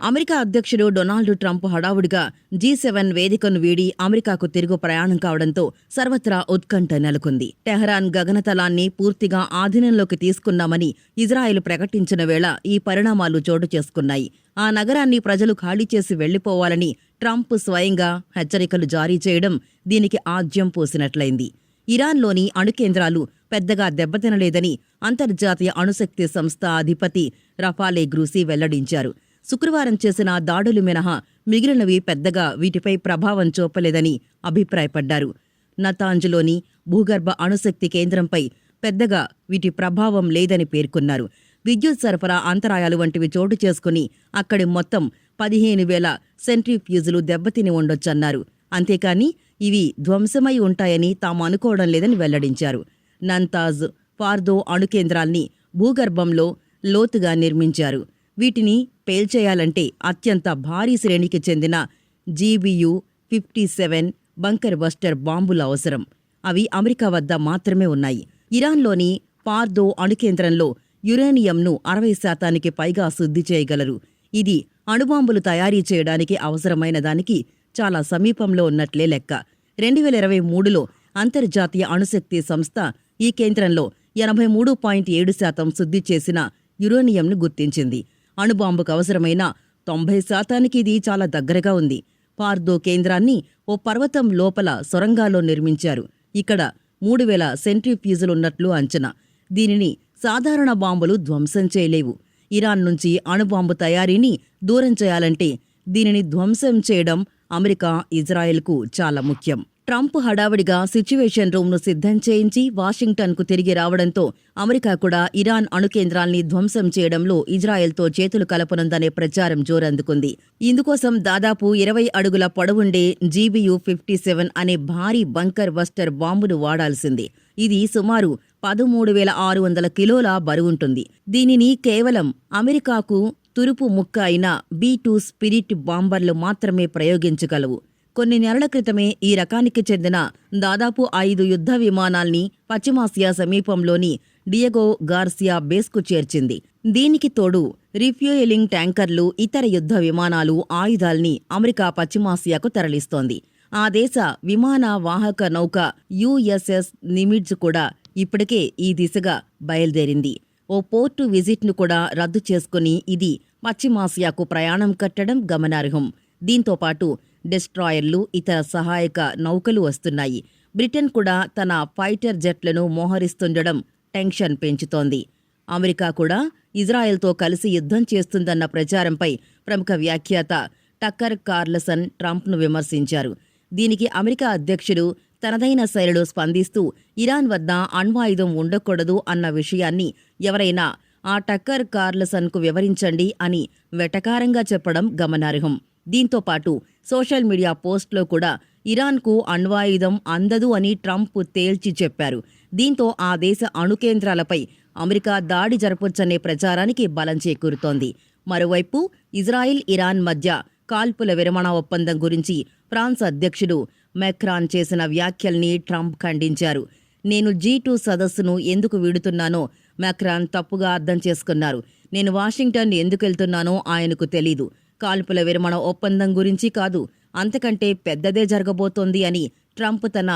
America అధ్యక్షుడు Donald Trump హడావుడిగా G seven వేదికను వీడి అమెరికాకు తిరుగు ప్రయాణం కావడంతో సర్వత్రా ఉత్కంఠ నెలకొంది. టెహరాన్ గగనతలాన్ని పూర్తిగా ఆధీనంలోకి తీసుకున్నామని ఇజ్రాయెల్ ప్రకటించిన వేళ ఈ పరిణామాలు చోటు చేసుకున్నాయి. ఆ నగరాన్ని ప్రజలు ఖాళీ చేసి వెళ్ళిపోవాలని ట్రంప్ స్వయంగా హెచ్చరికలు జారీ చేయడం దీనికి ఆజ్యం పోసినట్లయింది. ఇరాన్లోని అణుకేంద్రాలు పెద్దగా దెబ్బతినలేదని అంతర్జాతీయ అణుశక్తి సంస్థ అధిపతి రఫాలే గ్రూసీ వెల్లడించారు. శుక్రవారం చేసిన దాడులు మినహా మిగిలినవి పెద్దగా వీటిపై ప్రభావం చూపలేదని అభిప్రాయపడ్డారు. నతాంజ్లోని భూగర్భ అణుశక్తి కేంద్రంపై పెద్దగా వీటి ప్రభావం లేదని పేర్కొన్నారు. విద్యుత్ సరఫరా అంతరాయాలు వంటివి చోటు చేసుకుని అక్కడి మొత్తం పదిహేను వేల సెంట్రిఫ్యూజులు దెబ్బతిని ఉండొచ్చన్నారు. అంతేకాని ఇవి ధ్వంసమై ఉంటాయని తాము అనుకోవడం లేదని వెల్లడించారు. నంతాజ్ ఫార్దో అణుకేంద్రాల్ని భూగర్భంలో లోతుగా నిర్మించారు. వీటిని పేల్చేయాలంటే అత్యంత భారీ శ్రేణికి చెందిన GBU fifty seven bunker buster బాంబులు అవసరం. అవి అమెరికా వద్ద మాత్రమే ఉన్నాయి. ఇరాన్లోని పార్దో అణుకేంద్రంలో యురేనియంను అరవై శాతానికి పైగా శుద్ధి చేయగలరు. ఇది అణుబాంబులు తయారీ చేయడానికి అవసరమైన దానికి చాలా సమీపంలో ఉన్నట్లే లెక్క. రెండు వేల ఇరవై మూడులో అంతర్జాతీయ అణుశక్తి సంస్థ ఈ కేంద్రంలో ఎనభై మూడు పాయింట్ ఏడు శాతం శుద్ధి చేసిన యురేనియంను గుర్తించింది. అణుబాంబుకు అవసరమైన తొంభై శాతానికి ఇది చాలా దగ్గరగా ఉంది. పార్దో కేంద్రాన్ని ఓ పర్వతం లోపల సొరంగాల్లో నిర్మించారు. ఇక్కడ మూడు వేల సెంట్రిఫ్యూజులున్నట్లు అంచనా. దీనిని సాధారణ బాంబులు ధ్వంసం చేయలేవు. ఇరాన్ నుంచి అణుబాంబు తయారీని దూరం చేయాలంటే దీనిని ధ్వంసం చేయడం అమెరికా ఇజ్రాయెల్కు చాలా ముఖ్యం. ట్రంప్ హడావిడిగా సిచ్యువేషన్ రూమ్ను సిద్ధం చేయించి వాషింగ్టన్కు తిరిగి రావడంతో అమెరికా కూడా ఇరాన్ అణుకేంద్రాల్ని ధ్వంసం చేయడంలో ఇజ్రాయెల్తో చేతులు కలపనుందనే ప్రచారం జోరందుకుంది. ఇందుకోసం దాదాపు ఇరవై అడుగుల పొడవుండే జీబీయు ఫిఫ్టీ సెవెన్ అనే భారీ బంకర్ బస్టర్ బాంబును వాడాల్సింది. ఇది సుమారు పదమూడు వేల ఆరు వందల కిలోల బరువుంటుంది. దీనిని కేవలం అమెరికాకు తురుపు ముక్క అయిన బీ టూ స్పిరిట్ బాంబర్లు మాత్రమే ప్రయోగించగలవు. కొన్ని నెలల క్రితమే ఈ రకానికి చెందిన దాదాపు ఐదు యుద్ధ విమానాల్ని పశ్చిమాసియా సమీపంలోని డియగో గార్సియా బేస్కు చేర్చింది. దీనికి తోడు రిఫ్యూయలింగ్ ట్యాంకర్లు ఇతర యుద్ధ విమానాలు ఆయుధాల్ని అమెరికా పశ్చిమాసియాకు తరలిస్తోంది. ఆ దేశ విమాన వాహక నౌక యుఎస్ఎస్ నిమిడ్జ్ కూడా ఇప్పటికే ఈ దిశగా బయలుదేరింది. ఓ పోర్టు విజిట్ను కూడా రద్దు చేసుకుని ఇది పశ్చిమాసియాకు ప్రయాణం కట్టడం గమనార్హం. దీంతో పాటు డెస్ట్రాయర్లు ఇతర సహాయక నౌకలు వస్తున్నాయి. బ్రిటన్ కూడా తన ఫైటర్ జెట్లను మోహరిస్తుండడం టెన్షన్ పెంచుతోంది. అమెరికా కూడా ఇజ్రాయెల్తో కలిసి యుద్ధం చేస్తుందన్న ప్రచారంపై ప్రముఖ వ్యాఖ్యాత టక్కర్ కార్లసన్ ట్రంప్ను విమర్శించారు. దీనికి అమెరికా అధ్యక్షుడు తనదైన శైలిలో స్పందిస్తూ ఇరాన్ వద్ద అణ్వాయుధం ఉండకూడదు అన్న విషయాన్ని ఎవరైనా ఆ టక్కర్ కార్లసన్కు వివరించండి అని వెటకారంగా చెప్పడం గమనార్హం. దీంతో పాటు సోషల్ మీడియా పోస్ట్లో కూడా ఇరాన్కు అణ్వాయుధం అందదు అని ట్రంప్ తేల్చి చెప్పారు. దీంతో ఆ దేశ అణుకేంద్రాలపై అమెరికా దాడి జరపొచ్చనే ప్రచారానికి బలం చేకూరుతోంది. మరోవైపు ఇజ్రాయిల్ ఇరాన్ మధ్య కాల్పుల విరమణ ఒప్పందం గురించి ఫ్రాన్స్ అధ్యక్షుడు మెక్రాన్ చేసిన వ్యాఖ్యల్ని ట్రంప్ ఖండించారు. నేను జీ టూ సదస్సును ఎందుకు వీడుతున్నానో మెక్రాన్ తప్పుగా అర్థం చేసుకున్నారు. నేను వాషింగ్టన్ ఎందుకు వెళ్తున్నానో ఆయనకు తెలీదు. కాల్పుల విరమణ ఒప్పందం గురించి కాదు అంతకంటే పెద్దదే జరగబోతోంది అని ట్రంప్ తన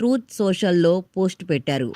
ట్రూత్ సోషల్లో పోస్ట్ పెట్టారు.